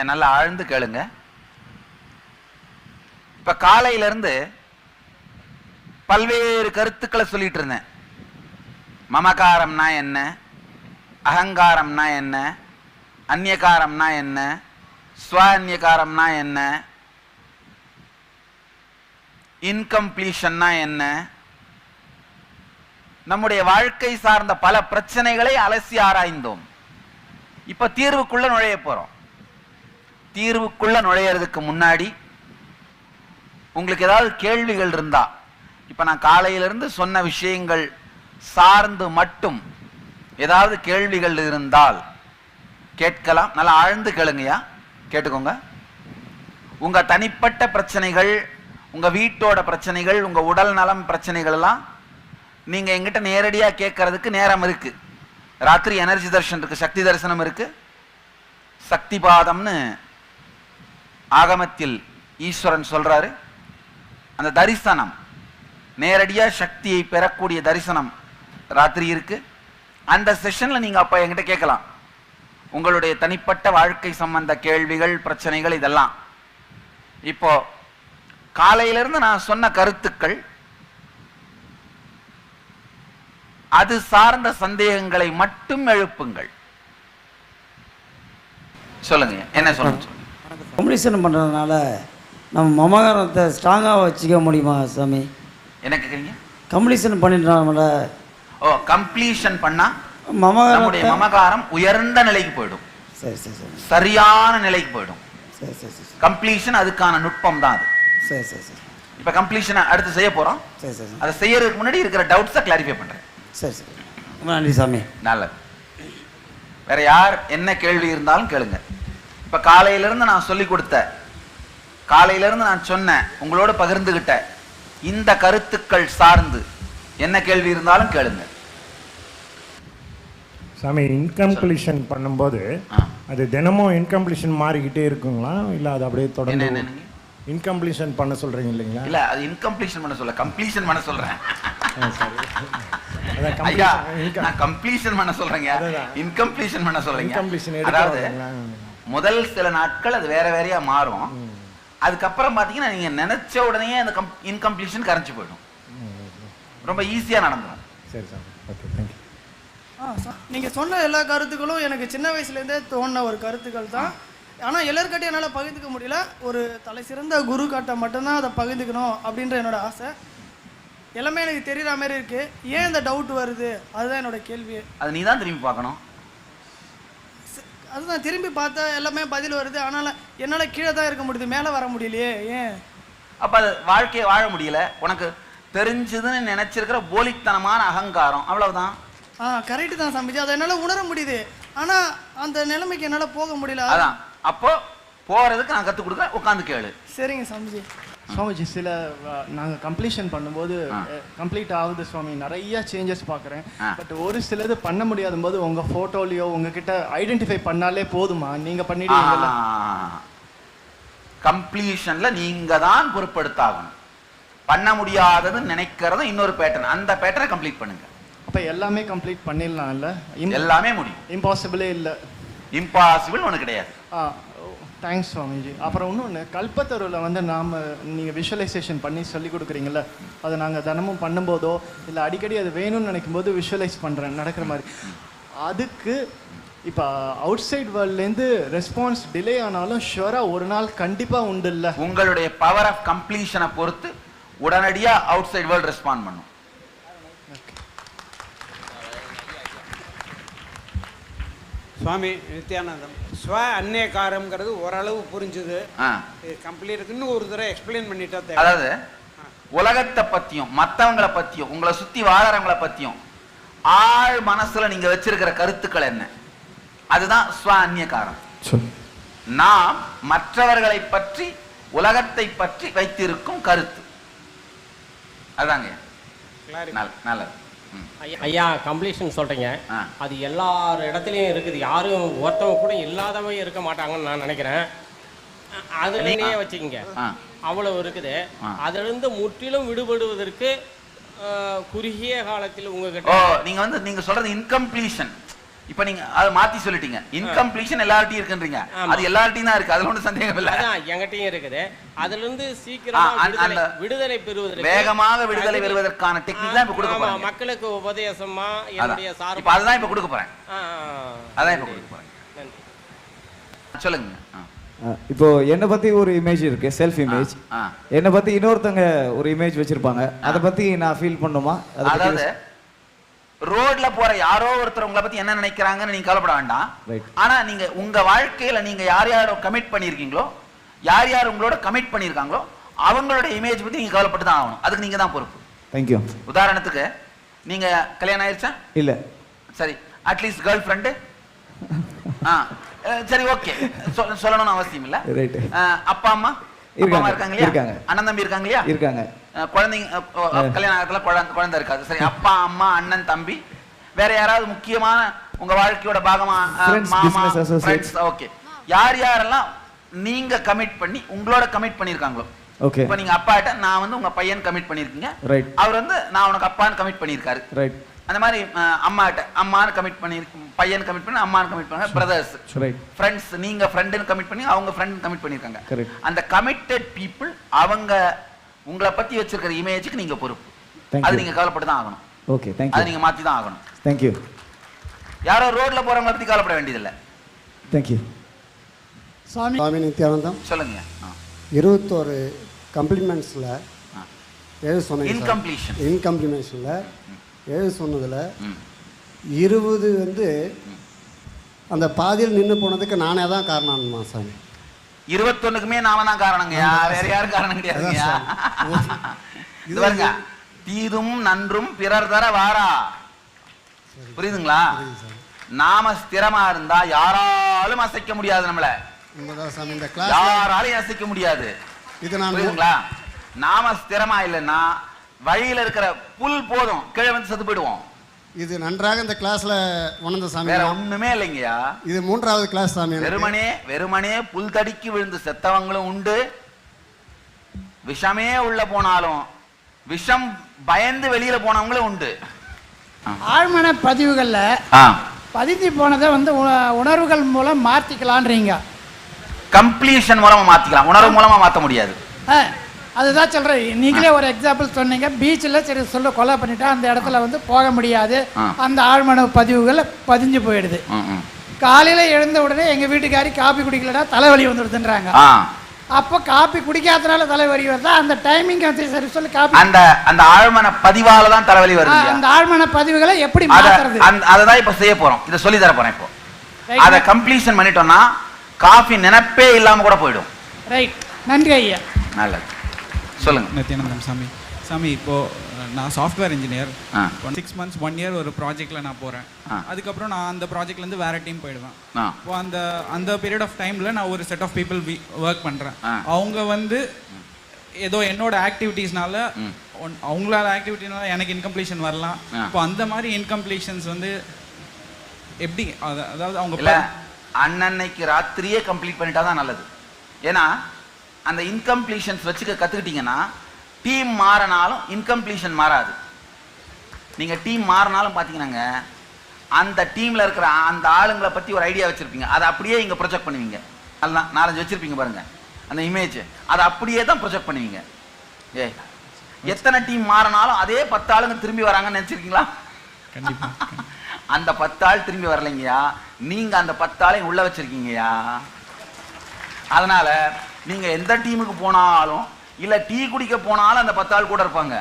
ஐயா நல்லா ஆழ்ந்து கேளுங்க. இப்ப காலையில இருந்து பல்வேறு கருத்துக்களை சொல்லிட்டு இருந்தேன். மமகாரம்னா என்ன? அகங்காரம்னா என்ன? அந்நியகாரம்னா என்ன? ஸ்வ அந்நியகாரம்னா என்ன? இன்கம்ப்ளீஷன்னா என்ன? நம்முடைய வாழ்க்கை சார்ந்த பல பிரச்சனைகளை அலசி ஆராய்ந்தோம். இப்ப தீர்வுக்குள்ள நுழைய போறோம். தீர்வுக்குள்ளே நுழையிறதுக்கு முன்னாடி உங்களுக்கு ஏதாவது கேள்விகள் இருந்தா இப்போ நான் காலையிலிருந்து சொன்ன விஷயங்கள் சார்ந்து மட்டும் ஏதாவது கேள்விகள் இருந்தால் கேட்கலாம். நல்லா ஆழ்ந்து கேளுங்கய்யா. கேட்டுக்கோங்க. உங்கள் தனிப்பட்ட பிரச்சனைகள் உங்கள் வீட்டோட பிரச்சனைகள் உங்கள் உடல் நலம் பிரச்சனைகள் எல்லாம் நீங்கள் எங்கிட்ட நேரடியாக கேட்கறதுக்கு நேரம் இருக்குது ராத்திரி எனர்ஜி தர்ஷன் இருக்குது சக்தி தரிசனம் இருக்குது சக்தி பாதம்னு ஆகமத்தில் ஈஸ்வரன் சொல்றாரு அந்த தரிசனம் நேரடியா சக்தியை பெறக்கூடிய தரிசனம் ராத்திரி இருக்கு. அந்த செஷன்ல நீங்க அப்ப என்கிட்ட கேட்கலாம். உங்களுடைய தனிப்பட்ட வாழ்க்கை சம்பந்த கேள்விகள் பிரச்சனைகள் இதெல்லாம். இப்போ காலையிலிருந்து நான் சொன்ன கருத்துக்கள் அது சார்ந்த சந்தேகங்களை மட்டும் எழுப்புங்கள். சொல்லுங்க என்ன சொல்லுங்க சொல்லுங்க. கம்யூனிகேஷன் பண்ணுறதுனால நம்ம மமகாரத்தை ஸ்ட்ராங்காக வச்சுக்க முடியுமா சாமி? என்ன கேக்குறீங்க? கம்யூனிகேஷன் பண்ணிட்டோம்ல ஓ கம்ப்ளீஷன் பண்ணா நம்முடைய மமகாரத்தை மமகாரம் உயர்ந்த நிலைக்கு போயிடும். சரி சரி சரி. சரியான நிலைக்கு போயிடும். சரி சரி சரி கம்ப்ளீஷன் அதுக்கான நுட்பம் தான் அது. சரி சரி சரி. இப்ப கம்ப்ளீஷனை அடுத்து செய்ய போறோம். சரி சரி அதை செய்யறதுக்கு முன்னாடி இருக்கிற டவுட்ஸை கிளாரிஃபை பண்றேன். சரி சரி. நன்றி சாமி. நல்லது. வேற யார் என்ன கேள்வி இருந்தாலும் கேளுங்க. இப்ப காலையில இருந்து நான் சொல்லி கொடுத்த காலையில இருந்து நான் சொன்னேன் உங்களோட பகிர்ந்துகிட்ட இந்த கருத்துக்கள் சார்ந்து என்ன கேள்வி இருந்தாலும் கேளுங்க. சாமி இன்கம்ப்ளீஷன் பண்ணும்போது. அது தினமும் இன்கம்ப்ளீஷன் மாறிக்கிட்டே இருக்குங்களா? இல்லை அது அப்படியே தொடர்ந்து இன்கம்ப்ளீஷன் பண்ண சொல்கிறீங்க இல்லைங்களா? இல்ல அது இன்கம்ப்ளீஷன் பண்ண சொல்ல கம்ப்ளீஷன் பண்ண சொல்றேன். நான் கம்ப்ளீஷன் பண்ண சொல்றேங்க. அதுதான். இன்கம்ப்ளீஷன் பண்ண சொல்றீங்க. Incompletion எடுக்க அதாவது? முதல் சில நாட்கள் அது வேற வேறையா மாறும். அதுக்கப்புறம் பாத்தீங்கன்னா நீங்க நினைச்ச உடனே அந்த இன்கம்ப்ளீஷன் கரைஞ்சு போயிடும். ரொம்ப ஈஸியா நடந்துடும் சரி சார். ஓகே தேங்க்யூ ஆ ச- நீங்க சொன்ன எல்லா கருத்துக்களும் எனக்கு சின்ன வயசுலேருந்தே தோணின ஒரு கருத்துக்கள் தான். ஆனால் எல்லாருக்கிட்டையும் என்னால் பகிர்ந்துக்க முடியல. ஒரு தலை சிறந்த குரு கிட்ட மட்டும்தான் அதை பகிர்ந்துக்கணும் அப்படின்ற என்னோட ஆசை. எல்லாமே எனக்கு தெரியுற மாதிரி இருக்கு. ஏன் இந்த டவுட் வருது? அதுதான் என்னோட கேள்வி. அது நீ தான் திரும்பி பார்க்கணும். அதுதான் திரும்பி பார்த்தா எல்லாமே பதில் வருது. ஆனால் என்னால் கீழே தான் இருக்க முடியுது. மேலே வர முடியலையே. ஏன்? அப்ப அது வாழ்க்கையை வாழ முடியல. உனக்கு தெரிஞ்சதுன்னு நினைச்சிருக்கிற போலித்தனமான அகங்காரம். அவ்வளவுதான். ஆ கரெக்டு தான் சாமிஜி. அதை என்னால் உணர முடியுது. ஆனால் அந்த நிலைமைக்கு என்னால் போக முடியல. அதான். அப்போ போறதுக்கு நான் கத்துக் கொடுக்குறேன். உட்காந்து கேளு. சரிங்க சாமிஜி. சுவாமிஜி சில நாங்கள் கம்ப்ளீஷன் பண்ணும்போது கம்ப்ளீட் ஆகுது சுவாமி. நிறைய சேஞ்சஸ் பார்க்குறேன். பட் ஒரு சிலது பண்ண முடியாத போது உங்கள் ஃபோட்டோலையோ உங்ககிட்ட ஐடென்டிஃபை பண்ணாலே போதுமா? நீங்கள் பண்ணிடுவீங்கல்ல? கம்ப்ளீஷன்ல நீங்க தான் பொறுப்படுத்தாகணும் பண்ண முடியாததுன்னு நினைக்கிறது இன்னொரு பேட்டர்ன் அந்த பேட்டர்னை கம்ப்ளீட் பண்ணுங்க. அப்போ எல்லாமே கம்ப்ளீட் பண்ணிடலாம்ல? எல்லாமே முடியும். இம்பாசிபிளே இல்லை. இம்பாசிபிள் ஒன்று கிடையாது. தேங்க்ஸ் சுவாமிஜி அப்புறம் இன்னொன்று கல்பத்தருவில் வந்து நாம் நீங்கள் விஷுவலைசேஷன் பண்ணி சொல்லி கொடுக்குறீங்கள அதை நாங்கள் தினமும் பண்ணும்போதோ இல்லை அடிக்கடி அது வேணும்னு நினைக்கும் போது விஷுவலைஸ் பண்ணுறேன் நடக்கிற மாதிரி. அதுக்கு இப்போ அவுட் சைட் வேர்ல்ட்லேருந்து ரெஸ்பான்ஸ் டிலே ஆனாலும் ஷுவராக ஒரு நாள் கண்டிப்பாக உண்டு இல்லை உங்களுடைய பவர் ஆஃப் கம்ப்ளீஷனை பொறுத்து உடனடியாக அவுட் சைட் வேர்ல்ட் ரெஸ்பாண்ட் பண்ணும். சுவாமி நித்யானந்தம். ஸ்வ அந்நியகாரம்ங்கிறது ஓரளவு புரிஞ்சுது. ஆ. இது கம்ப்ளீட் இன்னும் ஒரு தடவை எக்ஸ்பிளைன் பண்ணிட்டா தேவை. அதாவது உலகத்தை பத்தியும் மத்தவங்கள பத்தியும் உங்களை சுத்தி வாழறவங்கள பத்தியும் ஆழ் மனசுல நீங்க வச்சிருக்கிற கருத்துக்கள் என்ன? அதுதான் ஸ்வ அந்நியகாரம் நாம் மற்றவர்களை பற்றி உலகத்தை பற்றி வைத்திருக்கும் கருத்து. அதாங்க. நல்லது. ஐயா- கம்ப்ளீஷன் சொல்கிறீங்க ஆ. அது எல்லார் இடத்துலையும் இருக்குது. யாரும் ஒருத்தவங்க கூட இல்லாதவங்க இருக்க மாட்டாங்கன்னு நான் நினைக்கிறேன். அதுலயே வச்சுக்கோங்க. அவ்வளவு இருக்குது. அதிலிருந்து முற்றிலும் விடுபடுவதற்கு குறுகிய காலத்தில் உங்ககிட்ட நீங்க வந்து நீங்க சொல்றது இன்கம்ப்ளீஷன் இப்ப நீங்க அதை மாத்தி சொல்லிட்டீங்க. இன்கம்ப்ளீஷன் எல்லார்ட்டையும் இருக்குன்றீங்க. அது எல்லார்ட்டையும் தான் இருக்கு. அதுல ஒன்றும் சந்தேகம் இல்ல. எங்கிட்டயும் இருக்குது. அதுல இருந்து சீக்கிரமா விடுதலை பெறுவதற்கு வேகமாக விடுதலை பெறுவதற்கான டெக்னிக் தான் இப்ப கொடுக்க போறீங்க. மக்களுக்கு உபதேசமா. என்னுடைய சார்பு. இப்ப அதுதான் இப்ப கொடுக்க போறேன். அதான் இப்ப கொடுக்க போறேன். நன்றி. சொல்லுங்க. இப்போ என்னை பத்தி ஒரு இமேஜ் இருக்கு செல்ஃப் இமேஜ். என்னை பத்தி இன்னொருத்தங்க ஒரு இமேஜ் வச்சிருப்பாங்க. அதை பத்தி நான் ஃபீல் பண்ணுமா? அதாவது ரோட்ல போற யாரோ ஒருத்தர் உங்களை பத்தி என்ன நினைக்கிறாங்கன்னு நீங்க கவலைப்பட வேண்டாம். ஆனா நீங்க உங்க வாழ்க்கையில நீங்க யார் யாரோ கமிட் பண்ணிருக்கீங்களோ யார் யார் உங்களோட கமிட் பண்ணிருக்காங்களோ அவங்களோட இமேஜ் பத்தி நீங்க கவலைப்பட்டு தான் ஆகணும். அதுக்கு நீங்க தான் பொறுப்பு. தேங்க்யூ உதாரணத்துக்கு நீங்க கல்யாணம் ஆயிருச்சா? இல்ல. சரி அட்லீஸ்ட் கேர்ள் ஃப்ரெண்டு ஆ சரி ஓகே சொல்லணும்னு அவசியம் இல்ல. அப்பா அம்மா? இருக்காங்க. அண்ணன் தம்பி இருக்காங்க இல்லையா? இருக்காங்க. குழந்தைங்க கல்யாண ஆகத்துல குழந்தை குழந்தை இருக்காது. சரி அப்பா அம்மா அண்ணன் தம்பி வேற யாராவது முக்கியமான உங்க வாழ்க்கையோட பாகமா மாமா. ஓகே யார் யாரெல்லாம் நீங்க கமிட் பண்ணி உங்களோட கமிட் பண்ணிருக்காங்களோ ஓகே இப்ப நீங்க அப்பாட்ட நான் வந்து உங்க பையன் கமிட் பண்ணிருக்கீங்க ரைட் அவர் வந்து நான் உனக்கு அப்பான்னு கமிட் பண்ணியிருக்காரு. ரைட் அந்த மாதிரி அம்மாட்ட அம்மான்னு கமிட் பண்ணி பையன் கமிட் பண்ணி அம்மான்னு கமிட் பண்ணி பிரதர்ஸ் ஃப்ரெண்ட்ஸ் நீங்க ஃப்ரெண்டுன்னு கமிட் பண்ணி அவங்க ஃப்ரெண்ட் கமிட் பண்ணிருக்காங்க. அந்த கமிட்டட் பீப்புள் அவங்க உங்களை பத்தி வச்சிருக்கிற இமேஜுக்கு நீங்க பொறுப்பு. அது. நீங்க கவலைப்பட்டு தான் ஆகணும் ஓகே அது தேங்க்யூ நீங்க மாத்தி தான் ஆகணும் தேங்க்யூ யாரோ ரோட்ல போறவங்களை பத்தி கவலைப்பட வேண்டியதில்லை. தேங்க்யூ சாமி சுவாமி நித்யானந்தம். சொல்லுங்க. இருபத்தோரு கம்ப்ளிமெண்ட்ஸில். எழுத சொன்னீங்க இன்கம்ப்ளீஷன் இன்கம்ப்ளிமெண்ட்ஸில் எழுத சொன்னதில் இருபது வந்து அந்த பாதியில் நின்று போனதுக்கு நானே தான் காரணமா சாமி. இருபத்தொன்னுக்குமே நாம தான் காரணங்கய்யா வேற யாரும் காரணம் கிடையாதுங்கய்யா இது பாருங்க. தீதும் நன்றும் பிறர் தர வாரா. புரியுதுங்களா? நாம ஸ்திரமா இருந்தா யாராலும் அசைக்க முடியாது நம்மள. யாராலையும் அசைக்க முடியாது. புரியுதுங்களா? நாம ஸ்திரமா இல்லைன்னா வழியில இருக்கிற புல் போதும். கீழே வந்து செத்து போயிடுவோம். இது நன்றாக இந்த கிளாஸில் உணர்ந்த சாமி. வேற ஒண்ணுமே இல்லைங்கய்யா. இது மூன்றாவது கிளாஸ் சாமி. வெறுமனே வெறுமனே புல் தடிக்கு விழுந்து செத்தவங்களும் உண்டு. விஷமே உள்ள போனாலும் விஷம் பயந்து வெளியில போனவங்களும் உண்டு. ஆழ்மன பதிவுகளில் ஆ. பதிஞ்சு போனதை வந்து உண- உணர்வுகள் மூலம் மாற்றிக்கலான்றீங்க கம்ப்ளீஷன் மூலமா மாத்திக்கலாம். உணர்வு மூலமா மாத்த முடியாது. ஆ, அதுதான் சொல்கிறேன் நீங்களே ஒரு எக்ஸாம்பிள் சொன்னீங்க. பீச்சில் சரி சொல்ல கொலை பண்ணிட்டா அந்த இடத்துல வந்து போக முடியாது. அந்த ஆழ்மன பதிவுகள் பதிஞ்சு போயிடுது. காலையில் எழுந்த உடனே எங்கள் வீட்டுக்காரி காப்பி குடிக்கலடா தலைவலி வந்துடுதுன்றாங்க. அப்போ காப்பி குடிக்காதனால தலைவலி வருதா? அந்த டைமிங் வந்து சரி சொல்லி காப்பி அந்த அந்த ஆழ்மன பதிவால தான் தலைவலி வருது அந்த ஆழ்மன பதிவுகளை எப்படி அத மாற்றுறது அந்த- அததான் இப்ப செய்ய போறோம். இதை சொல்லி தர போறேன் இப்போ. அதை கம்ப்ளீஷன் பண்ணிட்டோம்னா காஃபி நினைப்பே இல்லாம கூட போயிடும். ரைட் நன்றி ஐயா. நல்லது. சொல்லுங்க நித்யானந்தம் சாமி சாமி இப்போ அஹ், நான் software engineer. Six months one year ஒரு ப்ராஜெக்ட்ல நான் போறேன் ஆ. அதுக்கப்புறம் நான் அந்த ப்ராஜெக்ட்ல இருந்து வேற டீம் போயிடுவேன். இப்போ அந்த அந்த பீரியட் ஆஃப் டைம்ல நான் ஒரு செட் ஆஃப் பீப்புள் ஒர்க் பண்றேன் ஆ. அவங்க வந்து ஏதோ என்னோட ஆக்டிவிட்டீஸ்னால அவங்களால ஆக்டிவிட்டினால எனக்கு இன்கம்ப்ளீஷன் வரலாம். இப்போ அந்த மாதிரி இன்கம்ப்ளீஷன்ஸ் வந்து எப்படி அத- அதாவது அவங்க அன்னன்னைக்கு ராத்திரியே கம்ப்ளீட் பண்ணிட்டா தான் நல்லது ஏன்னா அந்த இன்கம்ப்ளீஷன்ஸ் வச்சுக்க கத்துக்கிட்டீங்கன்னா டீம் மாறினாலும் இன்கம்ப்ளீஷன் மாறாது. நீங்க டீம் மாறினாலும் பாத்தீங்கன்னாங்க அந்த டீம்ல இருக்கிற அந்த ஆளுங்களை பத்தி ஒரு ஐடியா வச்சிருப்பீங்க. அதை அப்படியே இங்க ப்ரொஜெக்ட் பண்ணுவீங்க. அதுதான் நாலஞ்சு வச்சிருப்பீங்க பாருங்க. அந்த இமேஜ் அதை அப்படியே தான் ப்ரொஜெக்ட் பண்ணுவீங்க. ஏ எத்தனை டீம் மாறினாலும் அதே பத்து ஆளுங்க திரும்பி வராங்கன்னு நினைச்சிருக்கீங்களா? அந்த பத்து ஆள் திரும்பி வரலைங்கய்யா. நீங்க அந்த பத்து ஆளையும் உள்ள வச்சிருக்கீங்கய்யா. அதனால நீங்க எந்த டீமுக்கு போனாலும் இல்ல டீ குடிக்க போனாலும் அந்த பத்து ஆள் கூட இருப்பாங்க.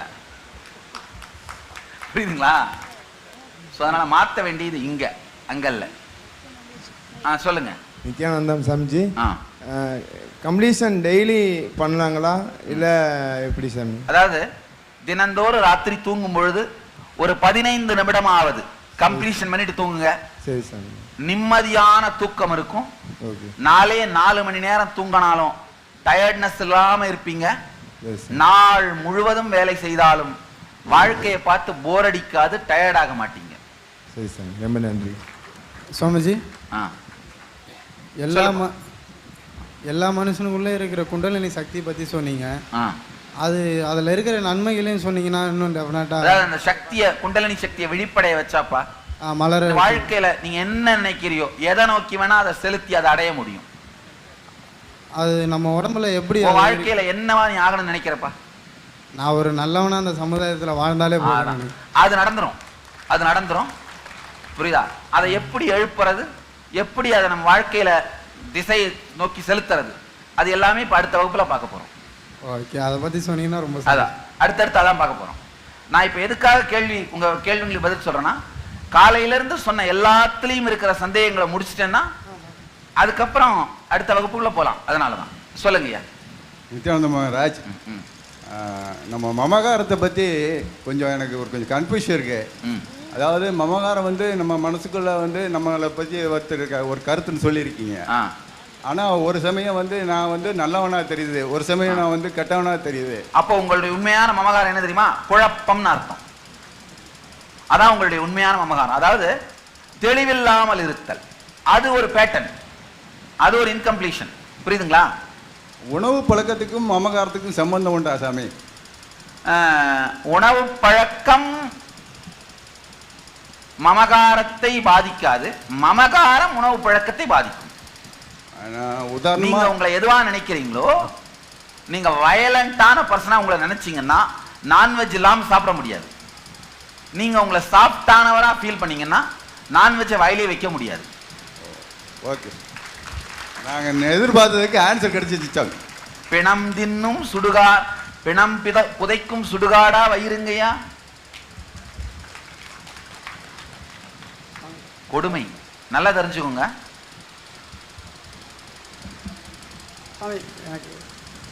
புரியுதுங்களா? ஸோ அதனால மாத்த வேண்டியது இங்க அங்கல்ல. ஆ சொல்லுங்க. நித்யானந்தம் சாமிஜி. ஆ. கம்ப்ளீஷன் டெய்லி பண்ணலாங்களா? இல்லை எப்படி சாமி? அதாவது தினந்தோறும் ராத்திரி தூங்கும் பொழுது ஒரு பதினைந்து நிமிடமாவது கம்ப்ளீஷன் பண்ணிட்டு தூங்குங்க. சரி சாமி. நிம்மதியான தூக்கம் இருக்கும். ஓகே. நாலே நாலு மணி நேரம் தூங்கினாலும் டயர்ட்னஸ் இல்லாம இருப்பீங்க. நாள் முழுவதும் வேலை செய்தாலும் வாழ்க்கையை பார்த்து போர் அடிக்காது டயர்ட் ஆக மாட்டீங்க. சரி சாமி ரொம்ப நன்றி. சுவாமிஜி ஆ. எல்லா எல்லா மனுஷனுக்குள்ளே இருக்கிற குண்டலினி சக்தி பற்றி சொன்னீங்க. ஆ. அது அதில் இருக்கிற நன்மைகளையும் சொன்னீங்கன்னா இன்னும் டெஃபினட்டாக அதாவது அந்த சக்தியை குண்டலினி சக்தியை விழிப்படைய வச்சாப்பா? மலர வாழ்க்கையில நீங்க என்ன நினைக்கிறியோ எதை நோக்கி வேணா அதை செலுத்தி அதை அடைய முடியும். அது நம்ம உடம்புல எப்படி வாழ்க்கையில என்னவா நீ ஆகணும்னு நினைக்கிறப்பா? நான் ஒரு நல்லவனா அந்த சமுதாயத்துல வாழ்ந்தாலே போதும் அது நடந்துரும். அது நடந்துரும். புரியுதா? அதை எப்படி எழுப்புறது? எப்படி அதை நம்ம வாழ்க்கையில திசை நோக்கி செலுத்துறது? அது எல்லாமே இப்ப அடுத்த வகுப்புல பார்க்க போறோம். ஓகே அதை பத்தி சொன்னீங்கன்னா ரொம்ப அதான். அடுத்தடுத்து அதான் பார்க்க போறோம். நான் இப்ப எதுக்காக கேள்வி உங்க கேள்விங்களுக்கு பதில் சொல்றேன்னா காலையில இருந்து சொன்ன எல்லாத்துலயும் இருக்கிற சந்தேகங்களை முடிச்சிட்டேன்னா அதுக்கப்புறம் அடுத்த வகுப்புக்குள்ள போலாம். அதனாலதான். சொல்லுங்க ஐயா நித்யானந்த மகாராஜ் நம்ம மமகாரத்தை பற்றி கொஞ்சம் எனக்கு ஒரு கொஞ்சம் கன்ஃபியூஷன் இருக்கு. அதாவது மமகாரம் வந்து நம்ம மனசுக்குள்ள வந்து நம்மளை பற்றி ஒருத்தர் ஒரு கருத்துன்னு சொல்லியிருக்கீங்க. ஆனால் ஒரு சமயம் வந்து நான் வந்து நல்லவனா தெரியுது ஒரு சமயம் நான் வந்து கெட்டவனா தெரியுது. அப்போ உங்களுடைய உண்மையான மமகாரம் என்ன தெரியுமா? குழப்பம்னு அர்த்தம். அதான் உங்களுடைய உண்மையான மமகாரம். அதாவது தெளிவில்லாமல் இருத்தல். அது ஒரு பேட்டர்ன் அது ஒரு இன்கம்ப்ளீஷன் புரியுதுங்களா? உணவு பழக்கத்துக்கும் மமகாரத்துக்கும் சம்பந்தம் உண்டா சாமி? உணவு பழக்கம் மமகாரத்தை பாதிக்காது. மமகாரம் உணவு பழக்கத்தை பாதிக்கும். நீங்க உங்களை எதுவா நினைக்கிறீங்களோ நீங்க வயலண்டான பர்சனா உங்களை நினைச்சீங்கன்னா நான்வெஜ் இல்லாம சாப்பிட முடியாது. நீங்க உங்களை சாஃப்டானவரா ஃபீல் பண்ணீங்கன்னா நான்வெஜ்ஜை வாயிலே வைக்க முடியாது. ஓகே. நாங்கள் எதிர்பார்த்ததுக்கு ஆன்சர் கிடைச்சிச்சு சாமி பிணம் தின்னும் சுடுகார் பிணம் பித புதைக்கும் சுடுகாடா வயிறுங்கய்யா? கொடுமை. நல்லா தெரிஞ்சுக்கோங்க.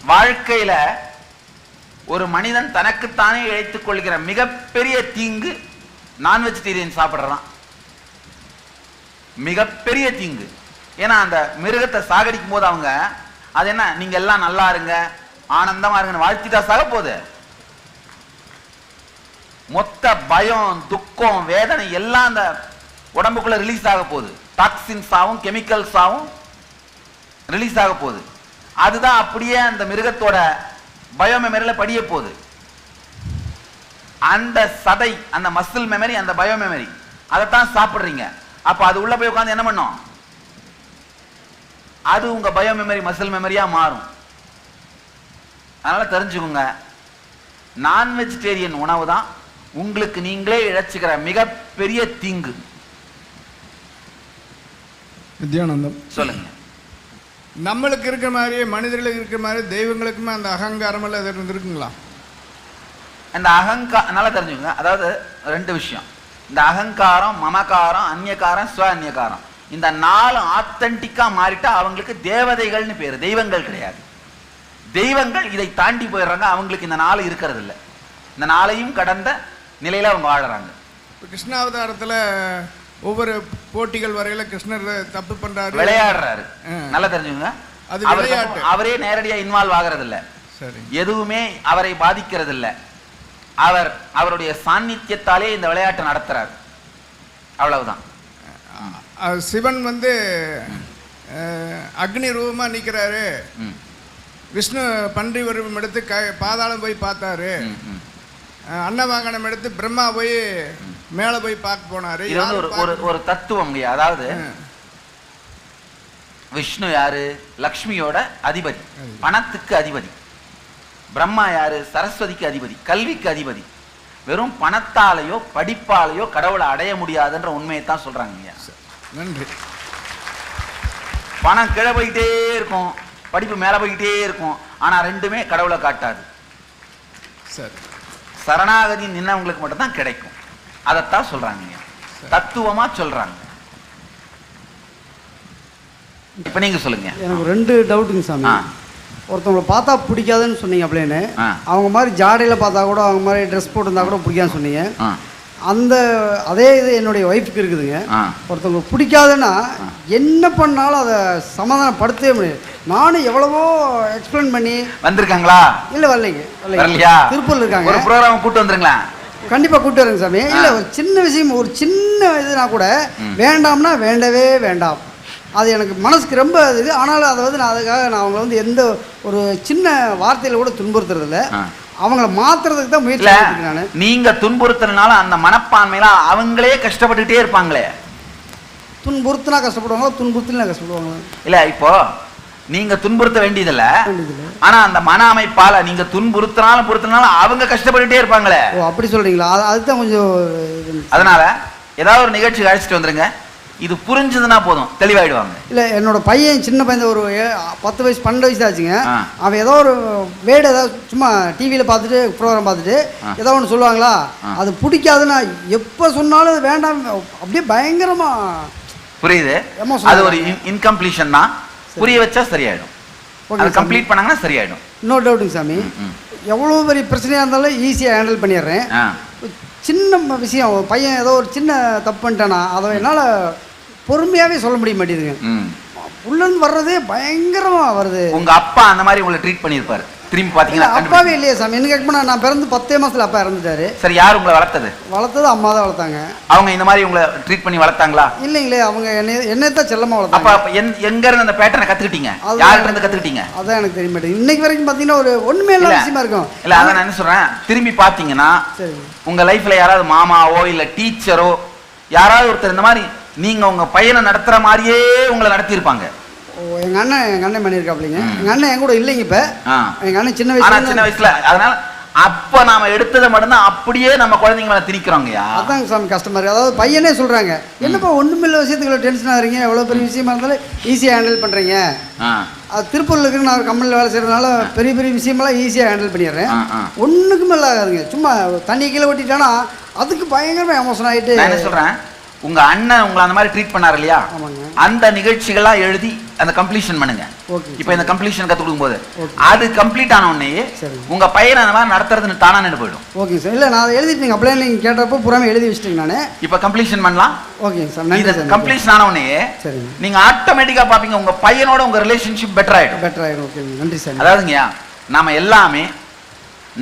வாழ்க்கையில ஒரு மனிதன் தனக்குத்தானே இழைத்துக் கொள்கிற மிகப்பெரிய தீங்கு நான் வெஜிடேரியன் சாப்பிட்றதான் மிகப்பெரிய தீங்கு. ஏன்னா அந்த மிருகத்தை சாகடிக்கும் போது அவங்க அது என்ன நீங்க எல்லாம் நல்லா இருங்க ஆனந்தமா இருங்கன்னு வாழ்த்திட்டா சாக போகுது. மொத்த பயம் துக்கம் வேதனை எல்லாம் அந்த உடம்புக்குள்ள ரிலீஸ் ஆக போகுது. டாக்ஸின்ஸ் ஆகும் கெமிக்கல்ஸ் ஆகும் ரிலீஸ் ஆக போகுது. அதுதான் அப்படியே அந்த மிருகத்தோட பயோ மெமரியில படிய போகுது. அந்த சதை அந்த மசில் மெமரி அந்த பயோ மெமரி அதைத்தான் சாப்பிடுறீங்க. அப்போ அது உள்ள போய் உட்காந்து என்ன பண்ணும்? அது உங்க பயோ மெமரி மசில் மெமரியா மாறும். அதனால தெரிஞ்சுக்கோங்க நான் வெஜிடேரியன் உணவு தான் உங்களுக்கு நீங்களே இழைச்சுக்கிற மிகப்பெரிய தீங்கு. வித்யானந்தம் சொல்லுங்க. நம்மளுக்கு இருக்கிற மாதிரியே மனிதர்களுக்கு இருக்கிற மாதிரி தெய்வங்களுக்குமே அந்த அகங்காரம் எல்லாம் எதாவது அந்த அகங்கா நல்லா தெரிஞ்சுக்கோங்க. அதாவது ரெண்டு விஷயம். இந்த அகங்காரம் மமகாரம் அந்நியகாரம் ஸ்வ அந்நியகாரம் இந்த நாலு ஆத்தன்டிக்கா மாறிட்டா அவங்களுக்கு தேவதைகள்னு பேரு. தெய்வங்கள் கிடையாது. தெய்வங்கள் இதை தாண்டி போயிடுறாங்க. அவங்களுக்கு இந்த நாலு இருக்கிறது இல்லை இந்த நாளையும் கடந்த நிலையில அவங்க வாழறாங்க. இப்போ கிருஷ்ணாவதாரத்தில் ஒவ்வொரு போட்டிகள் வரையில கிருஷ்ணர் தப்பு பண்றாரு. விளையாடுறாரு. நல்லா தெரிஞ்சுக்கோங்க. அது விளையாட்டு. அவரே நேரடியா இன்வால்வ் ஆகிறது இல்ல சரி. எதுவுமே அவரை பாதிக்கிறது இல்ல அவர் அவருடைய சாநித்தியத்தாலே இந்த விளையாட்டை நடத்துறார். அவ்வளவுதான். சிவன் வந்து அக்னி ரூபமாக நிற்கிறாரு விஷ்ணு பன்றி உருவம் எடுத்து க பாதாளம் போய் பார்த்தாரு. அஹ், அன்னவாங்கனம் எடுத்து பிரம்மா போய் மேலே போய் பார்க்க போனாரு. ஒரு ஒரு ஒரு தத்துவம். அதாவது விஷ்ணு யாரு? லக்ஷ்மியோட அதிபதி. பணத்துக்கு அதிபதி. பிரம்மா யாரு? சரஸ்வதிக்கு அதிபதி. கல்விக்கு அதிபதி. வெறும் பணத்தாலேயோ படிப்பாலேயோ கடவுளை அடைய முடியாதுன்ற உண்மையை தான் சொல்றாங்க. நன்றி. பணம் கீழே போய்கிட்டே இருக்கும். படிப்பு மேலே போய்கிட்டே இருக்கும். ஆனா ரெண்டுமே கடவுளை காட்டாது. சரி. சரணாகதி நின்னவங்களுக்கு மட்டும்தான் கிடைக்கும். அதைத்தான் சொல்றாங்க ஐயா. தத்துவமா சொல்றாங்க. இப்ப நீங்க சொல்லுங்க. எனக்கு ரெண்டு டவுட்டுங்க சாமி. ஒருத்தவங்களை பார்த்தா பிடிக்காதுன்னு சொன்னீங்க அப்படின்னு. அவங்க மாதிரி ஜாடையில் பார்த்தா கூட அவங்க மாதிரி ட்ரெஸ் போட்டிருந்தா கூட பிடிக்காதுன்னு சொன்னீங்க. அந்த அதே இது என்னுடைய ஒய்ஃபுக்கு இருக்குதுங்க. ஒருத்தவங்க பிடிக்காதுன்னா என்ன பண்ணாலும் அதை சமாதானப்படுத்தவே முடியாது. நானும் எவ்வளவோ எக்ஸ்பிளைன் பண்ணி வந்திருக்காங்களா? இல்லை வரலைங்க. வரலையா? திருப்பூர்ல இருக்காங்க. ஒரு ப்ரோக்ராம் கூட்டு வந்துருங்களா கண்டிப்பாக கூப்பிட்டு வரேங்க சாமி. இல்லை ஒரு சின்ன விஷயம் ஒரு சின்ன இதுனா கூட வேண்டாம்னா வேண்டவே வேண்டாம். அது எனக்கு மனசுக்கு ரொம்ப இது. ஆனாலும் அதை வந்து நான் அதுக்காக நான் அவங்கள வந்து எந்த ஒரு சின்ன வார்த்தையில் கூட துன்புறுத்துறதில்ல. அவங்கள மாத்துறதுக்கு தான் முயற்சி நீங்க துன்புறுத்துறதுனால அந்த மனப்பான்மையில அவங்களே கஷ்டப்பட்டுட்டே இருப்பாங்களே. துன்புறுத்தினா கஷ்டப்படுவாங்களா? துன்புறுத்தினா கஷ்டப்படுவாங்களா? இல்ல இப்போ நீங்க துன்புறுத்த வேண்டியதில்ல. ஆனா அந்த மன அமைப்பால நீங்க துன்புறுத்தினாலும் பொறுத்தினாலும் அவங்க கஷ்டப்பட்டுட்டே இருப்பாங்களே. ஓ அப்படி சொல்றீங்களா? அது அதுதான் கொஞ்சம். அதனால ஏதாவது ஒரு நிகழ்ச்சி அழைச்சிட்டு வந்துருங்க. இது புரிஞ்சதுன்னா போதும். தெளிவாயிடுவாங்க. இல்ல என்னோட பையன் சின்ன பையன் ஒரு பத்து வயசு பன்னெண்டு வயசு ஆச்சுங்க. அவன் ஏதோ ஒரு வேடு ஏதாவது சும்மா டிவியில் பார்த்துட்டு ப்ரோக்ராம் பார்த்துட்டு. ஏதோ ஒன்று சொல்லுவாங்களா. அது பிடிக்காதுன்னா எப்போ சொன்னாலும் அது வேண்டாம். அப்படியே பயங்கரமா புரியுது. அது ஒரு. இன்கம்ப்ளீஷன் தான். புரிய வச்சா சரியாயிடும். அது. கம்ப்ளீட் பண்ணாங்கன்னா சரியாயிடும். இன்னொரு டவுட்டுங்க சாமி. எவ்வளோ பெரிய பிரச்சனையாக இருந்தாலும் ஈஸியாக ஹேண்டில் பண்ணிடுறேன். சின்ன விஷயம் பையன் ஏதோ ஒரு சின்ன தப்பு பண்ணிட்டானா அதை என்னால் பொறுமையாகவே சொல்ல முடிய மாட்டேங்குதுங்க. உள்ளேருந்து வர்றதே பயங்கரமாக வருது. உங்க அப்பா அந்த மாதிரி உங்களை ட்ரீட் பண்ணியிருப்பாரு. திரும்பி இல்ல, பாத்தீங்கன்னா அப்பாவே இல்லையே சாமி. என்ன கேட்க நான் பிறந்து பத்தே மாசத்துல அப்பா இறந்துட்டாரு. சரி யார் உங்களை வளர்த்தது? வளர்த்தது அம்மா தான் வளர்த்தாங்க. அவங்க இந்த மாதிரி உங்களை ட்ரீட் பண்ணி வளர்த்தாங்களா? இல்லைங்களே அவங்க என்னை என்னை தான் செல்லமா வளர்த்தாங்க. அப்ப எங்க இருந்து அந்த பேட்டர்னை கத்துக்கிட்டீங்க? யார்கிட்ட இருந்து கத்துக்கிட்டீங்க? அதான் எனக்கு தெரிய மாட்டேங்குது. இன்னைக்கு வரைக்கும் பார்த்தீங்கன்னா ஒரு ஒண்ணுமே இல்லாத. விஷயமா இருக்கும். இல்ல அதான் நான் என்ன சொல்றேன்? திரும்பி பாத்தீங்கன்னா உங்க லைஃப்ல யாராவது மாமாவோ இல்ல டீச்சரோ யாராவது ஒருத்தர் இந்த மாதிரி நீங்க உங்க பையனை நடத்துற மாதிரியே உங்களை நடத்தியிருப்பாங்க. எங்க அண்ணன் எங்க அண்ணன் பண்ணியிருக்காப்லைங்க எங்க அண்ணன் என் கூட இல்லைங்க இப்ப. எங்க அண்ணன் சின்ன வயசுல சின்ன வயசுல. அதனால அப்ப நாம எடுத்ததை மட்டும்தான் அப்படியே நம்ம குழந்தைங்க மேல திணிக்கிறோங்கயா அதாங்க சாமி கஷ்டமா இருக்கு அதாவது பையனே சொல்றாங்க. என்னப்பா ஒண்ணுமில்ல விஷயத்துக்குள்ள டென்ஷன் ஆகுறீங்க எவ்வளவு பெரிய விஷயமா இருந்தாலும் ஈஸியா ஹேண்டில் பண்றீங்க. அது திருப்பூர்ல இருக்கு நான் ஒரு கம்பெனியில் வேலை செய்யறதுனால பெரிய பெரிய விஷயமெல்லாம் ஈஸியாக ஹேண்டில் பண்ணிடுறேன். மேல ஆகாதுங்க சும்மா தண்ணி கீழே ஓட்டிட்டானா அதுக்கு பயங்கரமா எமோஷன் ஆயிட்டு. என்ன சொல்றேன்? உங்க அண்ணன் உங்களை அந்த மாதிரி ட்ரீட் பண்ணாரு இல்லையா. அந்த நிகழ்ச்சிகள்லாம் எழுதி அந்த கம்ப்ளீஷன் பண்ணுங்க. ஓகே. இப்போ இந்த கம்ப்ளீஷன் கத்து கொடுக்கும் போது. அது கம்ப்ளீட் ஆன உடனே. உங்க பையனை அந்த மாதிரி நடத்துறது தானா நின்று போயிடும். Okay sir. இல்லை நான் எழுதிட்டேங்க அப்படியே நீங்கள் கேட்டப்போ புறாம எழுதி வச்சிட்டேங்க நான். இப்போ கம்ப்ளீஷன் பண்ணலாம். ஓகேங்க சார். இது கம்ப்ளீஷன் ஆன உடனே நீங்க ஆட்டோமேட்டிக்கா பாப்பீங்க. உங்க பையனோட உங்க ரிலேஷன்ஷிப் பெட்டர் ஆயிடும். பெட்டர் ஆகிடும் ஓகேங்க நன்றி சார். அதாவதுங்கய்யா நாம எல்லாமே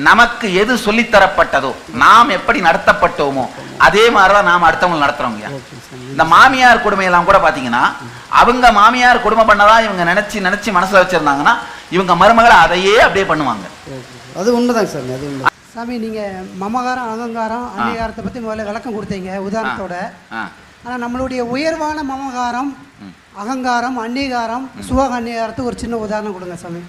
நமக்கு எது சொல்லித் தரப்பட்டதோ நாம் எப்படி நடத்தப்பட்டோமோ அதே மாதிரிதான் நாம் அடுத்தவங்க நடத்துறோங்கய்யா இந்த மாமியார் கொடுமையெல்லாம் கூட பாத்தீங்கன்னா அவங்க மாமியார் கொடுமை பண்ணதா இவங்க நினைச்சு நினைச்சு மனசுல வச்சிருந்தாங்கன்னா இவங்க மருமகளை அதையே அப்படியே பண்ணுவாங்க. அது உண்மைதாங்க சார் அது உண்மை. சாமி நீங்கள் மமகாரம் அகங்காரம் அங்கீகாரத்தை பற்றி முதல்ல விளக்கம் கொடுத்தீங்க உதாரணத்தோட. ஆ. ஆனால் நம்மளுடைய உயர்வான மமகாரம் அகங்காரம் அங்கீகாரம் சுக அங்கீகாரத்துக்கு ஒரு சின்ன உதாரணம் கொடுங்க சாமி.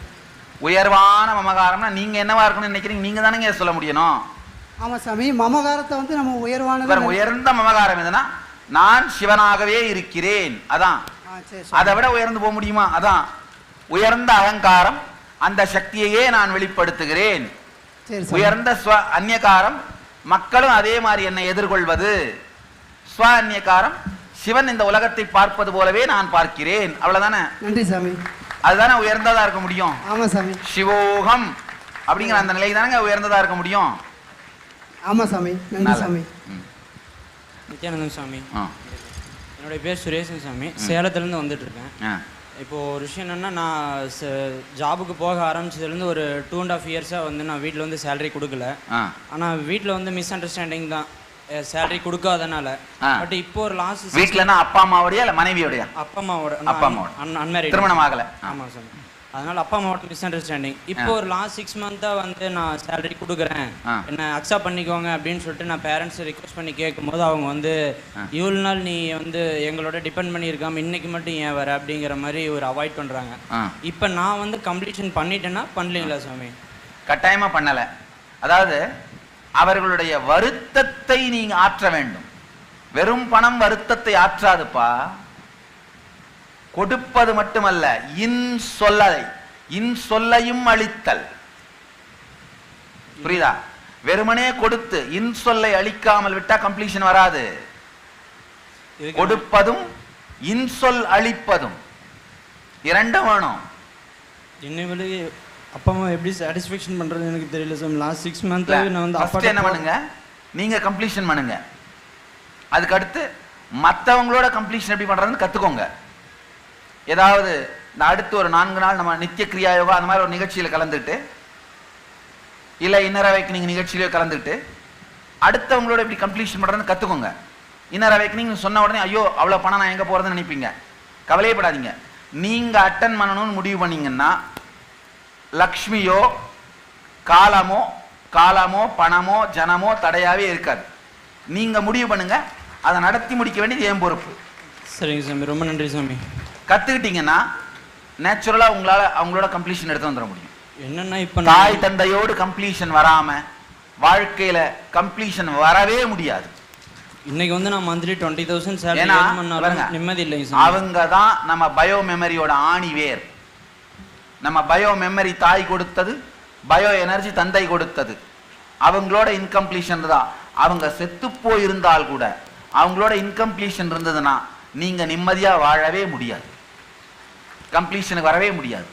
உயர்வான மமகாரம்னா நீங்க என்னவா இருக்கணும்னு நினைக்கிறீங்க? நீங்க தானேங்க சொல்ல முடியணும். ஆமாம் சாமி மமகாரத்தை வந்து நம்ம உயர்வானது பாருங்க, உயர்ந்த மமகாரம் எதுனா நான் சிவனாகவே இருக்கிறேன். அதான். அதை விட உயர்ந்து போக முடியுமா? அதான். உயர்ந்த அகங்காரம் அந்த சக்தியையே நான் வெளிப்படுத்துகிறேன். உயர்ந்த ஸ்வ அந்நியகாரம் மக்களும் அதே மாதிரி என்னை எதிர்கொள்வது. ஸ்வ அந்நியகாரம் சிவன் இந்த உலகத்தை பார்ப்பது போலவே நான் பார்க்கிறேன். அவ்வளவுதானே? நன்றி சாமி. அதுதானே உயர்ந்ததா இருக்க முடியும். ஆமாம் சாமி. சிவோகம் அப்படிங்கிற அந்த நிலை தானங்க உயர்ந்ததா இருக்க முடியும். ஆமாம் சாமி. நன்றி. சாமி. நித்யானந்தம் சாமி. என்னுடைய பேர் சுரேசன் சாமி. சேலத்துலேருந்து வந்துட்டு இருக்கேன் ஆ. இப்போ ஒரு விஷயம் என்னன்னா நான் ஜாபுக்கு போக ஆரம்பிச்சதுலேருந்து ஒரு டூ அண்ட் ஆஃப் இயர்ஸாக வந்து நான் வீட்டில் வந்து சேலரி கொடுக்கல. ஆனால் வீட்டில் வந்து மிஸ் அண்டர்ஸ்டாண்டிங் தான். சேலரி கொடுக்காதனால. பட் இப்போ ஒரு லாஸ்ட் வீட்டுலன்னா அப்பா அம்மாவோடய இல்ல மனைவியோடய அப்பா அம்மாவோட அப்பா அம்மாவோட. அன்மேரிட் திருமணம் ஆகல. ஆ. ஆமாம் சார் அதனால அப்பா அம்மாவோட மிஸ் அண்டர்ஸ்டாண்டிங் இப்போ ஒரு லாஸ்ட் சிக்ஸ் மந்த்தாக வந்து நான் சேலரி கொடுக்குறேன். என்ன அக்செப்ட் பண்ணிக்கோங்க அப்படின்னு சொல்லிட்டு நான் பேரண்ட்ஸ் ரிக்வஸ்ட் பண்ணி கேட்கும்போது அவங்க வந்து இவ்வளோ நாள் நீ வந்து எங்களோட டிபெண்ட் பண்ணியிருக்காம இன்னைக்கு மட்டும் ஏன் வர அப்படிங்கிற மாதிரி ஒரு அவாய்ட் பண்ணுறாங்க ஆ. இப்போ நான் வந்து கம்ப்ளீஷன் பண்ணிட்டேன்னா பண்ணலீங்களா சாமி கட்டாயமா பண்ணல அதாவது அவர்களுடைய வருத்தத்தை நீங்க ஆற்ற வேண்டும். வெறும் பணம் வருத்தத்தை ஆற்றாதுப்பா. கொடுப்பது மட்டுமல்ல இன் சொல்லை இன் சொல்லையும் அளித்தல் புரியுதா? வெறுமனே கொடுத்து இன் சொல்லை அளிக்காமல் விட்டா கம்ப்ளீஷன் வராது. கொடுப்பதும் இன்சொல் அளிப்பதும் இரண்டும் வேணும். அப்பா அம்மா எப்படி சாட்டிஸ்ஃபேக்ஷன் பண்ணுறது எனக்கு தெரியல சார் லாஸ்ட் சிக்ஸ் மந்த்தாக நான் வந்து அப்பா என்ன பண்ணுங்க? நீங்க கம்ப்ளீஷன் பண்ணுங்க. அதுக்கு அடுத்து மத்தவங்களோட கம்ப்ளீஷன் எப்படி பண்றதுன்னு கத்துக்கோங்க. ஏதாவது இந்த அடுத்து ஒரு நான்கு நாள் நம்ம நித்திய கிரியா யோகா அந்த மாதிரி ஒரு நிகழ்ச்சியில கலந்துட்டு இல்ல இன்னர் அவைக்கனிங் நிகழ்ச்சியில கலந்துட்டு அடுத்தவங்களோட எப்படி கம்ப்ளீஷன் பண்றதுன்னு கத்துக்கோங்க. இன்னர் அவைக்கனிங் சொன்ன உடனே ஐயோ அவ்வளவு பணம் நான் எங்க போறதுன்னு நினைப்பீங்க? கவலையப்படாதீங்க நீங்க அட்டன் பண்ணணும்னு முடிவு பண்ணீங்கன்னா லக்ஷ்மியோ காலமோ காலமோ பணமோ ஜனமோ தடையாவே இருக்காது. நீங்க முடிவு பண்ணுங்க. அதை நடத்தி முடிக்க வேண்டியது என் பொறுப்பு. சரிங்க சாமி. ரொம்ப நன்றி சாமி. கத்துக்கிட்டீங்கன்னா நேச்சுரலா உங்களால அவங்களோட கம்ப்ளீஷன் எடுத்து வந்துட முடியும். என்னன்னா இப்போ தாய் தந்தையோடு கம்ப்ளீஷன் வராம வாழ்க்கையில கம்ப்ளீஷன் வரவே முடியாது. இன்னைக்கு வந்து நான் மந்த்லி டுவெண்ட்டி தௌசண்ட் நிம்மதி இல்லைங்க அவங்க தான் நம்ம பயோ மெமரியோட ஆணி வேர் நம்ம பயோ மெமரி தாய் கொடுத்தது பயோ எனர்ஜி தந்தை கொடுத்தது. அவங்களோட இன்கம்ப்ளீஷன் தான். அவங்க செத்து போயிருந்தால் கூட அவங்களோட இன்கம்ப்ளீஷன் இருந்ததுன்னா நீங்கள் நிம்மதியாக வாழவே முடியாது. கம்ப்ளீஷனுக்கு வரவே முடியாது.